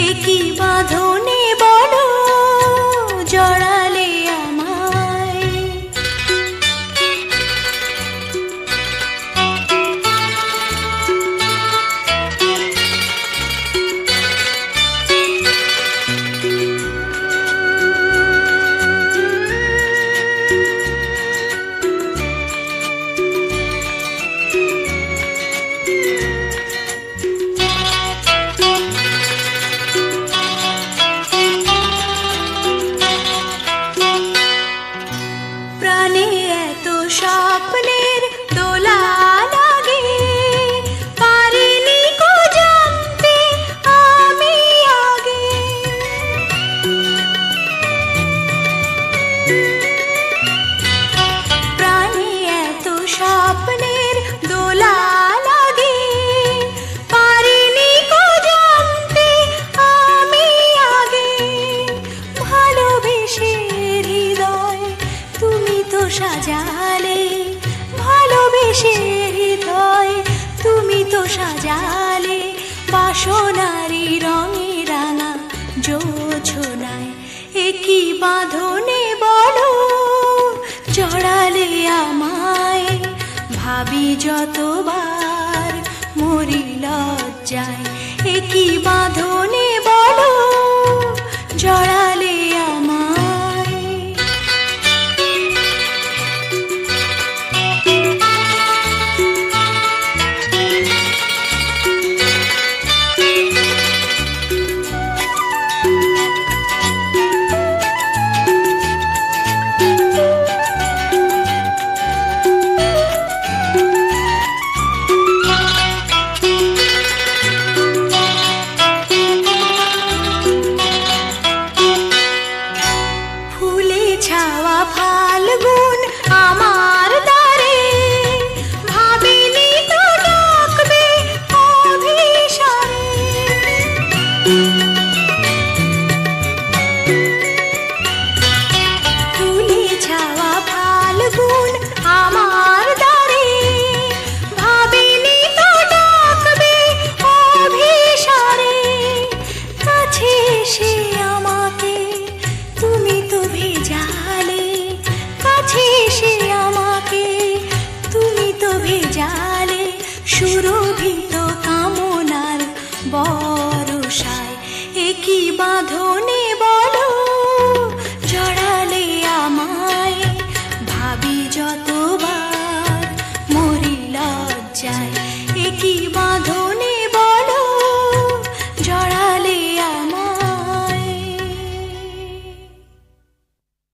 একই বাঁধনে সাজালে ভালোবেসে হৃদয় তুমি তো সাজালে বাসনারি রঙে রাঙা জোছনায় একই বাঁধনে বলো, জড়ালে আমায় ভাবি যতবার মরি লজ্জায় একই বাঁধনে কি বাঁধনে বলো? জড়ালে আমায় ভাবি যত